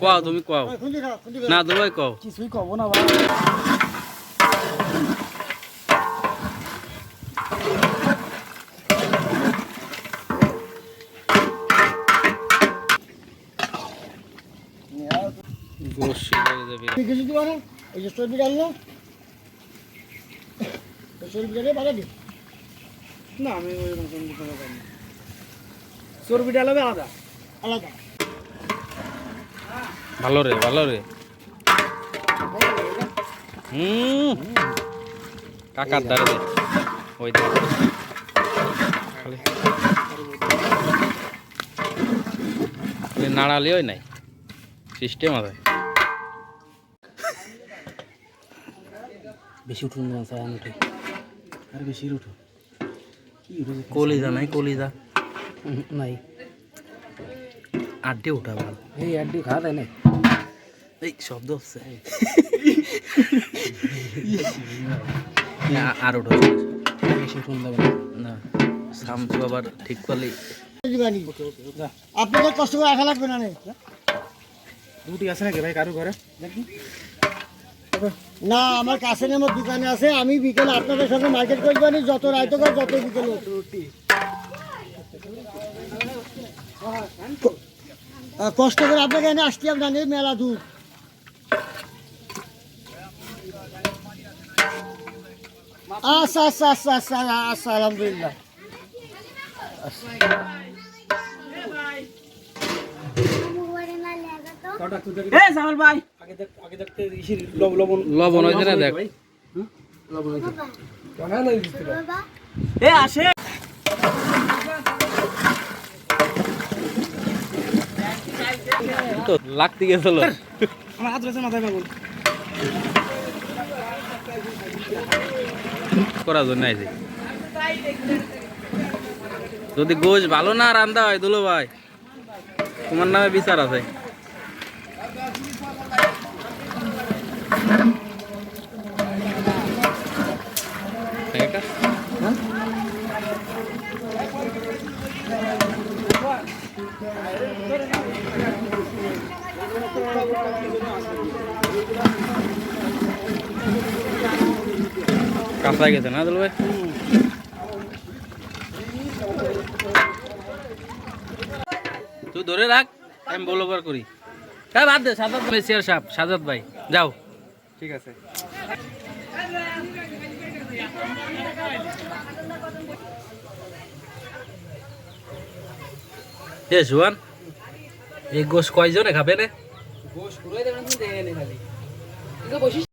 কও তুমি কও। না দুবাই কও। কিছুই কব না ভাই। গোশ যাবে তুই কিছু দিবা না এই যে চর্বি ডাললো চর্বি ডালে বাজাবি না আমি ওই রকম চর্বি ডালে চর্বি ডালাবে আলাদা। আলাদা। ভালো রে ভালো রে। হুম। কাকার দ্বারে দে। ওই দেখ খালি। খালি নাই। সিস্টেম আছে। বেশি উঠুন না আর বেশি উঠো কলিজা নাই কলিজা। নাই। আড্ডি উঠা ভালো। এই আড্ডি খাওয়া দেয় না এই শব্দ হচ্ছে। আর উঠো। বেশি যাবে না। সামসু আবার ঠিক করলি না। আপনাদের কষ্ট করে রাখা লাগবে না রুটি আছে নাকি ভাই কারও ঘরে? না, আমার কাছে আমার দোকানে আছে, আমি বিকেলে আপনাদের সঙ্গে মার্কেট করে জানি যত রাইতে করে, যত কষ্ট করে আপনাকে এনে জানি মেলা দূর আচ্ছা আচ্ছা আচ্ছা আচ্ছা আচ্ছা আলহামদুলিল্লাহ। লবণ। হয়েছে না দেখ। তো লাগতে গেছিল আমার হাত রয়েছে মাথায় পাবো করার জন্য আইছি। যদি গোশ ভালো না রান্দা হয় দুলো ভাই। তোমার নামে বিচার আছে। কাঁচা গেছে না দুলো তুই ধরে রাখ, আমি বলো বার করি। হ্যাঁ বাদ দে, সাজাদ মেসিয়ার সাপ সাজাদ ভাই, যাও। ঠিক আছে। এ সুয়ান এই গোস কয়জনে খাবে না? গোস পুরো দেবেন দেয়নি খালি বসিস